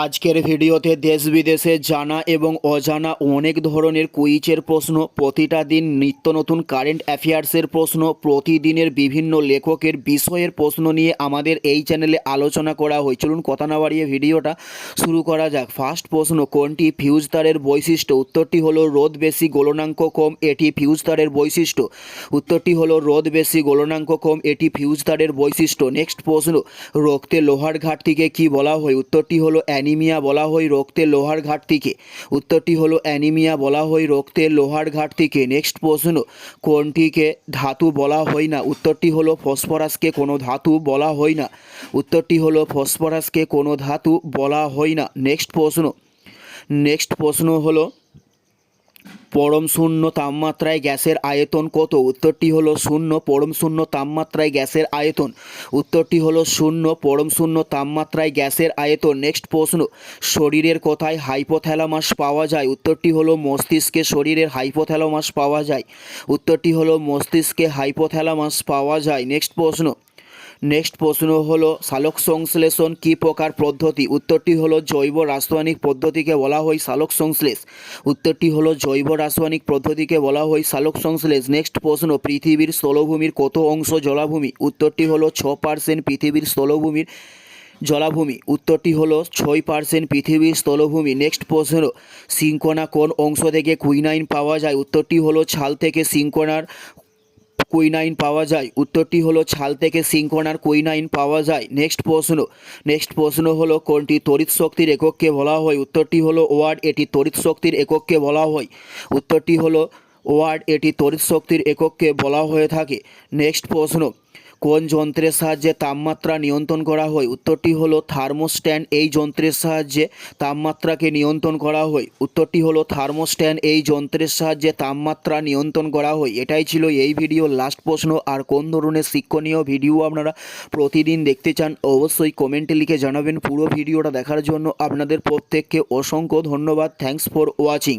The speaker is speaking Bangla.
আজকের ভিডিওতে দেশ বিদেশে জানা এবং অজানা অনেক ধরনের কুইজের প্রশ্ন, প্রতিটা দিন নিত্য নতুন কারেন্ট অ্যাফেয়ার্সের প্রশ্ন, প্রতিদিনের বিভিন্ন লেখকের বিষয়ের প্রশ্ন নিয়ে আমাদের এই চ্যানেলে আলোচনা করা হয়। চলুন কথা না বাড়িয়ে ভিডিওটা শুরু করা যাক। ফার্স্ট প্রশ্ন, কোনটি ফিউজ তারের বৈশিষ্ট্য? উত্তরটি হলো রোদ বেশি গোলনাঙ্ক কম, এটি ফিউজ তারের বৈশিষ্ট্য। উত্তরটি হলো রোদ বেশি গলনাঙ্ক কম, এটি ফিউজ তারের বৈশিষ্ট্য। নেক্সট প্রশ্ন, রক্তে লোহার ঘাটতিকে কি বলা হয়? উত্তরটি হলো অ্যানিমিয়া বলা হয় রক্তে লোহার ঘাটতিকে। উত্তরটি হলো অ্যানিমিয়া বলা হয় রক্তে লোহার ঘাটতিকে। নেক্সট প্রশ্ন, কোনটিকে ধাতু বলা হয় না? উত্তরটি হলো ফসফরাসকে কোনো ধাতু বলা হয় না। উত্তরটি হলো ফসফরাসকে কোনো ধাতু বলা হয় না। নেক্সট প্রশ্ন নেক্সট প্রশ্ন হলো পরম শূন্য তাপমাত্রায় গ্যাসের আয়তন কত? উত্তরটি হলো শূন্য, পরম শূন্য তাপমাত্রায় গ্যাসের আয়তন। উত্তরটি হলো শূন্য, পরম শূন্য তাপমাত্রায় গ্যাসের আয়তন। নেক্সট প্রশ্ন, শরীরের কোথায় হাইপোথ্যালামাস পাওয়া যায়? উত্তরটি হলো মস্তিষ্কে শরীরের হাইপোথ্যালামাস পাওয়া যায়। উত্তরটি হলো মস্তিষ্কে হাইপোথ্যালামাস পাওয়া যায়। নেক্সট প্রশ্ন নেক্সট প্রশ্ন হলো, সালোক সংশ্লেষণ কী প্রকার পদ্ধতি? উত্তরটি হলো, জৈব রাসায়নিক পদ্ধতিকে বলা হয় সালোক সংশ্লেষ। উত্তরটি হলো, জৈব রাসায়নিক পদ্ধতিকে বলা হয় সালোক সংশ্লেষ। নেক্সট প্রশ্ন, পৃথিবীর স্থলভূমির কত অংশ জলাভূমি? উত্তরটি হলো ছ পার্সেন্ট পৃথিবীর স্থলভূমির জলাভূমি। উত্তরটি হলো, ছয় পার্সেন্ট পৃথিবীর স্থলভূমি। নেক্সট প্রশ্ন, সিঙ্কোনা কোন অংশ থেকে কুইনাইন পাওয়া যায়? উত্তরটি হলো, ছাল থেকে সিঙ্কোনার কুইনাইন পাওয়া যায়। উত্তরটি হলো ছাল থেকে সিঙ্কোনার কুইনাইন পাওয়া যায়। নেক্সট প্রশ্ন। নেক্সট প্রশ্ন হলো কোনটি তড়িৎ শক্তির একককে বলা হয়? উত্তরটি হলো ওয়ার্ড এটি তড়িৎ শক্তির একককে বলা হয়। উত্তরটি হলো ওয়ার্ড এটি তড়িৎ শক্তির একককে বলা হয়ে থাকে। নেক্সট প্রশ্ন। কোন যন্ত্রের সাহায্যে তাপমাত্রা নিয়ন্ত্রণ করা হয়? উত্তরটি হলো থার্মোস্ট্যান্ড। এই যন্ত্রের সাহায্যে তাপমাত্রাকে নিয়ন্ত্রণ করা হয়। উত্তরটি হলো থার্মোস্ট্যান্ড। এই যন্ত্রের সাহায্যে তাপমাত্রা নিয়ন্ত্রণ করা হয়। এটাই ছিল এই ভিডিওর লাস্ট প্রশ্ন। আর কোন ধরনের শিক্ষণীয় ভিডিও আপনারা প্রতিদিন দেখতে চান, অবশ্যই কমেন্টে লিখে জানাবেন। পুরো ভিডিওটা দেখার জন্য আপনাদের প্রত্যেককে অসংখ্য ধন্যবাদ। Thanks for watching